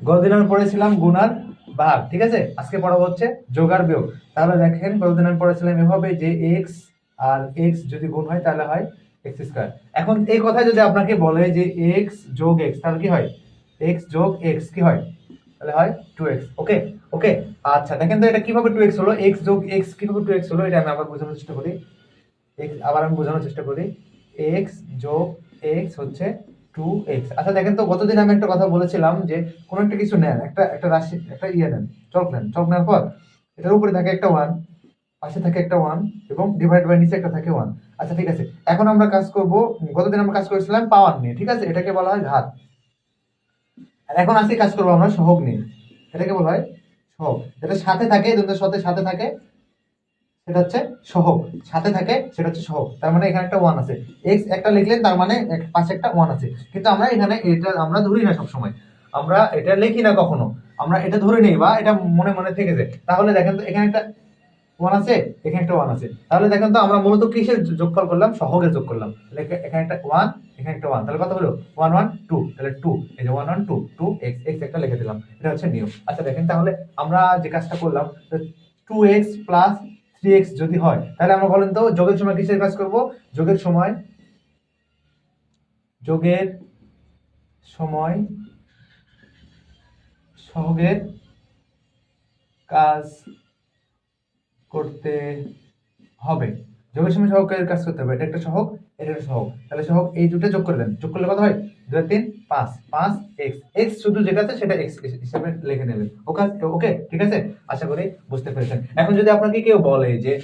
গতদিন আমি পড়েছিলাম গুণার ভাগ ঠিক আছে? আজকে পড়াবো হচ্ছে যোগ আর বিয়োগ। তাহলে দেখেন গতদিন আমি পড়েছিলাম এভাবে যে এক্স আর এক্স যদি গুণ হয় তাহলে হয় এক্স স্কোয়ার এখন এই কথা যদি আপনাকে বলে যে এক্স যোগ এক্স তাহলে কি হয়? এক্স যোগ এক্স কি হয়? তাহলে হয় টু এক্স ওকে ওকে আচ্ছা দেখেন তো এটা কীভাবে টু এক্স হলো? এক্স যোগ এক্স কীভাবে টু এক্স হলো? এটা আমি আবার বোঝানোর চেষ্টা করি। এক্স আবার আমি বোঝানোর চেষ্টা করি। এক্স যোগ এক্স হচ্ছে টু এক্স আচ্ছা দেখেন তো, গতদিন আমি একটা কথা বলেছিলাম যে কোনো একটা কিছু নেন, একটা একটা রাশি, একটা ইয়ে নেন, চক নেন। চক নেওয়ার পর এটার উপরে থাকে একটা ওয়ান পাশে থাকে একটা ওয়ান এবং ডিভাইড বাই নিচে একটা থাকে ওয়ান আচ্ছা ঠিক আছে, এখন আমরা কাজ করব, গতদিন আমরা কাজ করেছিলাম পাওয়ার নিয়ে, ঠিক আছে? এটাকে বলা হয় ঘাত। আর এখন আজকে কাজ করব আমরা সহগ নিয়ে। এটাকে বলা হয় সহগ। যেটা সাথে থাকে দুটোর সাথে সাথে থাকে সেটা হচ্ছে সহগ। সাথে থাকে সেটা হচ্ছে সহগ। তার মানে এখানে একটা ওয়ান আছে। এক্স একটা লিখলেন তার মানে পাশে একটা ওয়ান আছে। কিন্তু আমরা এখানে এটা, আমরা ধরি না সবসময়। আমরা এটা লিখি না কখনো। আমরা এটা ধরে নেই বা এটা মনে মনে থেকে যায়। তাহলে দেখেন তো এখানে একটা ওয়ান আছে, এখানে একটা ওয়ান আছে। তাহলে দেখেন তো আমরা মূলত কিসের যোগফল করলাম? সহগের যোগ করলাম। এখানে একটা ওয়ান এখানে একটা ওয়ান তাহলে কত হলো? ওয়ান ওয়ান টু তাহলে টু এই যে one one two two x x একটা লিখে দিলাম। এটা হচ্ছে নিয়ম। আচ্ছা দেখেন তাহলে আমরা যে কাজটা করলাম two x plus three x যদি হয়, তাহলে আমরা বলেন তো যোগের সময় কিসের কাজ করব? যোগের সময় যোগের সময় সহগের কাজ করতে হবে। যোগের সময় সহগের কাজ করতে হবে। এটা একটা সহগ, এটা একটা সহগ। তাহলে সহগ এই দুটো যোগ করে দেন। যোগ করলে কত হয়? দুই, তিন, পাঁচ। পাঁচ, এক্স। এক্স শুধু যেটা আছে সেটা এক্স হিসাবে লিখে নেবেন। ওকে ওকে, ঠিক আছে? আশা করি বুঝতে পেরেছেন। এখন যদি আপনাকে কেউ বলে যে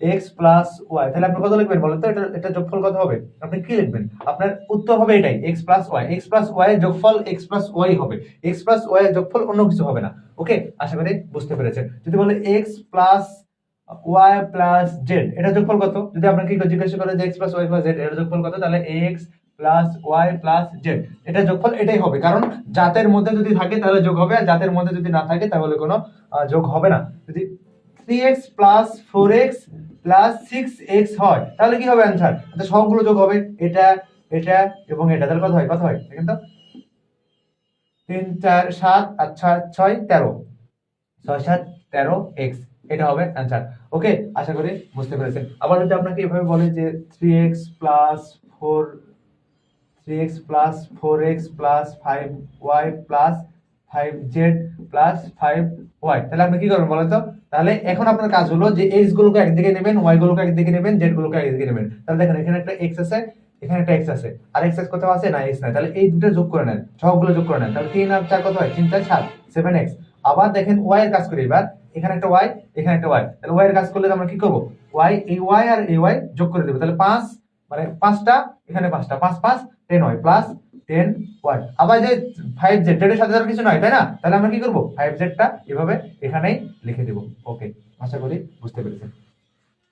এক্স প্লাস ওয়াই, তাহলে আপনি কত লিখবেন বলেন তো? এটা এটা যোগফল কত হবে? আপনি কি লিখবেন? আপনার উত্তর হবে এটাই, x plus y. X plus y যোগফল এক্স প্লাস ওয়াই হবে। এক্স প্লাস ওয়াই যোগফল অন্য কিছু হবে না। ওকে, আশা করি বুঝতে পেরেছেন। যদি বলে x plus y plus z এটা যোগফল কত? যদি আপনাকে জিজ্ঞাসা করে যে x plus y plus z এর যোগফল কত? তাহলে x plus y plus z এটা যোগফল এটাই হবে, কারণ জাতের মধ্যে যদি থাকে তাহলে যোগ হবে, আর জাতের মধ্যে যদি না থাকে তাহলে কোনো যোগ হবে না। যদি three x plus four x plus six x হয়, তাহলে কি হবে অ্যান্সার সবগুলো যোগ হবে, এটা এটা এবং এটা। তাহলে কত হয়? কত হয়? দেখেন তো। তিন, চার, সাত আর ছয় ছয়, তেরো। ছয়, সাত, তেরো এক্স এটা হবে অ্যান্সার ওকে আশা করি বুঝতে পেরেছেন। আবার যদি আপনাকে এভাবে বলে যে three x plus four three x plus four x plus five y plus five z plus five y তাহলে আপনি কি করবেন বলেন তো? তাহলে এখন আপনার কাজ হলো যে এক্স গুলোকে একদিকে নেবেন ওয়াই গুলোকে একদিকে নেবেন জেড গুলোকে একদিকে নেবেন। তাহলে দেখেন, এখানে একটা এক্স আছে, এখানে একটা এক্স আছে। আর এক্স এক্স কোথাও আছে না এক্স নাই। তাহলে এই দুটো যোগ করে নেন, সবগুলো যোগ করে নেন। তাহলে তিন আর চার কত হয়? তিন চার সাত সেভেন এক্স আবার দেখেন ওয়াই এর কাজ করি এবার। এখানে একটা ওয়াই এখানে একটা ওয়াই তাহলে ওয়াই এর কাজ করলে আমরা কি করব? ওয়াই এই ওয়াই আর এই ওয়াই যোগ করে দেবো। তাহলে পাঁচ মানে পাঁচটা, এখানে পাঁচটা। পাঁচ পাঁচ ten y plus ten y আবার যে ফাইভ জেড জেডের সাথে আর কিছু নয়, তাই না? তাহলে আমরা কি করব? ফাইভ জেডটা এভাবে এখানেই লিখে দেবো। ওকে আশা করি বুঝতে পেরেছেন।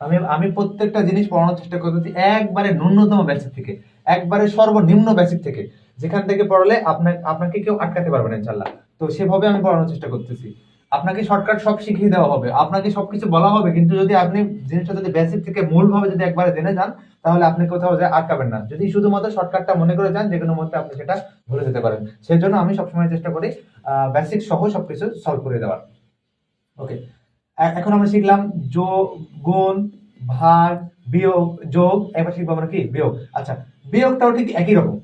আমি আমি প্রত্যেকটা জিনিস পড়ানোর চেষ্টা করতেছি একবারে ন্যূনতম বেসিক থেকে। একবারে সর্বনিম্ন বেসিক থেকে। যেখান থেকে পড়ালে আপনার আপনাকে কেউ আটকাতে পারবে না ইনশাল্লাহ তো সেভাবে আমি পড়ানোর চেষ্টা করতেছি। আপনাকে শর্টকাট সব শিখিয়ে দেওয়া হবে। আপনাকে সবকিছু বলা হবে, কিন্তু যদি আপনি জিনিসটা যদি বেসিক থেকে মূলভাবে যদি একবারে জেনে যান, তাহলে আপনি কোথাও যে আটকাবেন না। যদি শুধুমাত্র শর্টকাটটা মনে করে যান যে কোনো মধ্যে আপনি সেটা ভুলে যেতে পারেন। সেই জন্য আমি সবসময় চেষ্টা করি বেসিক সহ সবকিছু সলভ করে দেওয়ার। ওকে এখন আমরা শিখলাম যোগ গুণ ভাগ বিয়োগ, যোগ, এবার শিখব আমরা কি? বিয়োগ। আচ্ছা বিয়োগটাও ঠিক একই রকম।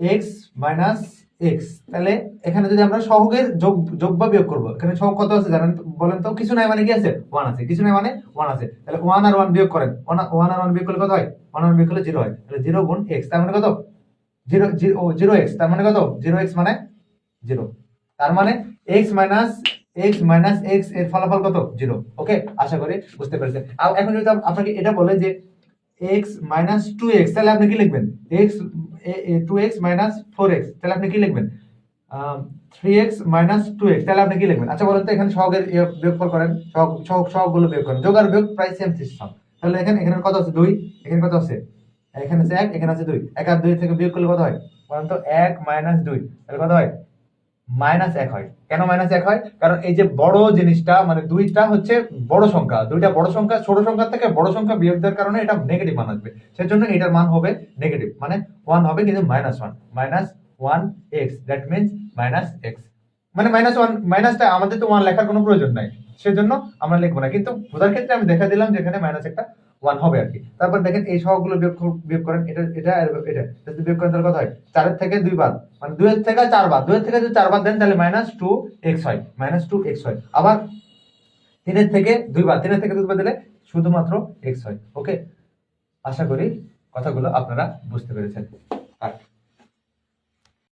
এক্স মাইনাস এক্স তাহলে এখানে যদি আমরা সহগের যোগ যোগ বা বিয়োগ করব, এখানে সহগ কত আছে জানেন? বলেন তো, কিছু নাই মানে কি আছে? ওয়ান আছে। কিছু নাই মানে ওয়ান আছে। তাহলে ওয়ান আর ওয়ান বিয়োগ করেন। ওয়ান আর ওয়ান বিয়োগ করলে কত হয়? ওয়ান আর বিয়োগ করলে জিরো হয়। তাহলে জিরো গুণ এক্স তার মানে কত? জিরো জিরো এক্স তার মানে কত? জিরো এক্স মানে জিরো তার মানে এক্স মাইনাস এক্স মাইনাস এক্সের ফলাফল কত? জিরো ওকে আশা করি বুঝতে পেরেছেন। আর এখন যদি আপনাকে এটা বলে যে এক্স মাইনাস টু এক্স তাহলে আপনি কি লিখবেন? X two x minus four x তাহলে আপনি কি লিখবেন? Three x minus two x তাহলে আপনি কি লিখবেন? আচ্ছা বলেন তো, এখানে সহগের বিয়োগ বিয়োগফল করেন, সহগ সহগ, সহগগুলো বিয়োগ করেন। যোগ আর বিয়োগ প্রায় সেম সিস্টেম তাহলে এখানে এখানে কত আছে? দুই। এখানে কত আছে? এখানে আছে এক, এখানে আছে দুই। এক আর দুই থেকে বিয়োগ করলে কত হয়? বলেন তো, এক মাইনাস দুই। তাহলে কত হয়? মাইনাস এক হয়। কেন মাইনাস এক হয়? কারণ এই যে বড় জিনিসটা মানে দুইটা হচ্ছে বড় সংখ্যা। দুইটা বড় সংখ্যা, ছোট সংখ্যা থেকে বড় সংখ্যা বিয়োগ দেওয়ার কারণে এটা নেগেটিভ মান আসবে। সেজন্য এটার মান হবে নেগেটিভ মানে ওয়ান হবে কিন্তু minus one minus one x that means minus x মানে মাইনাস ওয়ান মাইনাসটা আমাদের তো ওয়ান লেখার কোনো প্রয়োজন নাই। সেজন্য আমরা লিখব না। কিন্তু বোঝার ক্ষেত্রে আমি দেখা দিলাম যেখানে মাইনাস একটা ওয়ান হবে আর কি। তারপর দেখেন এই সহগুলো বিয়োগ কর- বিয়োগ করেন, এটা এটা এটা। যদি বিয়োগ করেন তাহলে কত হয়? চারের থেকে দুই বাদ। মানে দুইয়ের থেকে চার বার দুইয়ের থেকে যদি চার বাদ দেন তাহলে মাইনাস টু এক্স হয়। মাইনাস টু এক্স হয়। আবার তিনের থেকে দুই বাদ। তিনের থেকে দুইবার দিলে শুধুমাত্র এক্স হয়। ওকে আশা করি কথাগুলো আপনারা বুঝতে পেরেছেন। আর